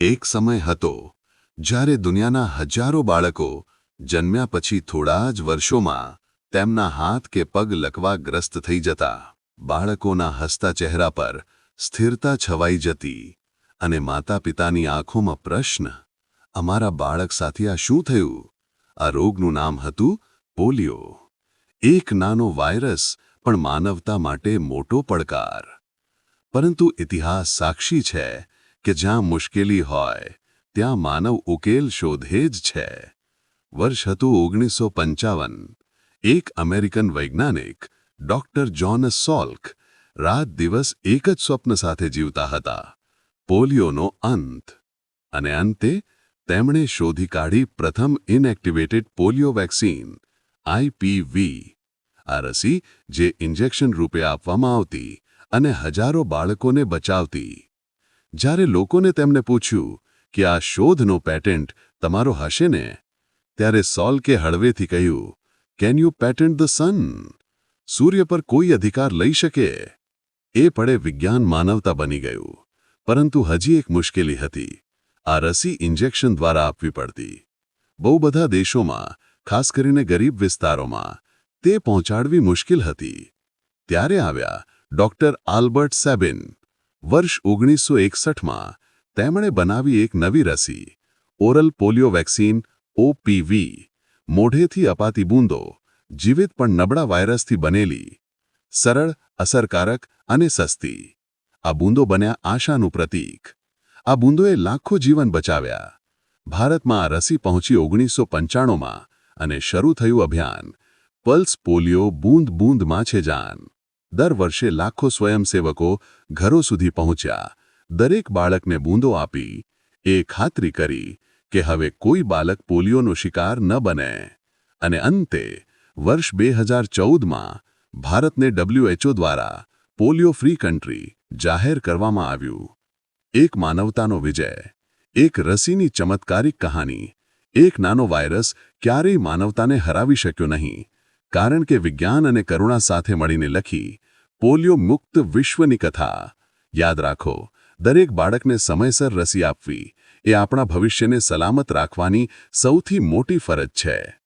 એક સમય હતો જ્યારે દુનિયાના હજારો બાળકો જન્મ્યા પછી થોડા જ વર્ષોમાં તેમના હાથ કે પગ લકવાગ્રસ્ત થઈ જતા. બાળકોના હસતા ચહેરા પર સ્થિરતા છવાઈ જતી અને માતા પિતાની આંખોમાં પ્રશ્ન, અમારા બાળક સાથે આ શું થયું? આ રોગનું નામ હતું પોલિયો. એક નાનો વાયરસ, પણ માનવતા માટે મોટો પડકાર. પરંતુ ઇતિહાસ સાક્ષી છે કે જ્યાં મુશ્કેલી હોય, ત્યાં માનવ ઉકેલ શોધે જ છે. વર્ષ હતું ઓગણીસો પંચાવન. એક અમેરિકન વૈજ્ઞાનિક, ડોક્ટર જોનસ સોલ્ક, રાત દિવસ એક જ સ્વપ્ન સાથે જીવતા હતા. પોલિયોનો અંત. અને અંતે, તેમણે શોધી કાઢી પ્રથમ ઇનએક્ટિવેટેડ પોલિયો વેક્સિન આઈપીવી આ રસી જે ઇન્જેક્શન રૂપે આપવામાં આવતી અને હજારો બાળકોને બચાવતી. જ્યારે લોકોને તેમને પૂછ્યું કે આ શોધનો પેટન્ટ તમારો હશે ને, ત્યારે સોલ્કે હળવેથી કહ્યું can you patent the sun સૂર્ય પર કોઈ અધિકાર લઈ શકે? એ પડે વિજ્ઞાન માનવતા બની ગયું. પરંતુ હજી એક મુશ્કેલી હતી. આ રસી ઇન્જેક્શન દ્વારા આપવી પડતી. બહુ બધા દેશોમાં, ખાસ કરીને ગરીબ વિસ્તારોમાં, તે પહોંચાડવી મુશ્કેલ હતી. ત્યારે આવ્યા ડોક્ટર આલ્બર્ટ સેબિન વર્ષ ઓગણીસો એકસઠમાં તેમણે બનાવી એક નવી રસી, ઓરલ પોલિયો વેક્સિન, ઓપીવી. મોઢેથી અપાતી બૂંદો જીવિત પણ નબળા વાયરસથી બનેલી, સરળ, અસરકારક અને સસ્તી. આ બૂંદો બન્યા આશાનું પ્રતીક. આ બૂંદોએ લાખો જીવન બચાવ્યા. ભારતમાં આ રસી પહોંચી ઓગણીસો પંચાણુંમાં અને શરૂ થયું અભિયાન, પલ્સ પોલિયો બૂંદ બૂંદમાં છે જાન દર વર્ષે લાખો સ્વયંસેવકો ઘરો સુધી પહોંચ્યા. દરેક બાળકને બૂંદો આપી, એ ખાતરી કરી કે હવે કોઈ બાળક પોલિયોનો શિકાર ન બને. અને અંતે, વર્ષ બે હજાર ચૌદમાં ભારતને ડબ્લ્યુએચઓ દ્વારા પોલિયો ફ્રી કન્ટ્રી જાહેર કરવામાં આવ્યું. એક માનવતાનો વિજય, એક રસીની ચમત્કારિક કહાની, એક નાનો વાયરસ ક્યારેય માનવતાને હરાવી શક્યો નહીં. કારણ કે વિજ્ઞાન અને કરુણા સાથે મળીને લખી, પોલિયો મુક્ત વિશ્વની કથા. યાદ રાખો, દરેક બાળકને સમયસર રસી આપવી એ આપણા ભવિષ્યને સલામત રાખવાની સૌથી મોટી ફરજ છે.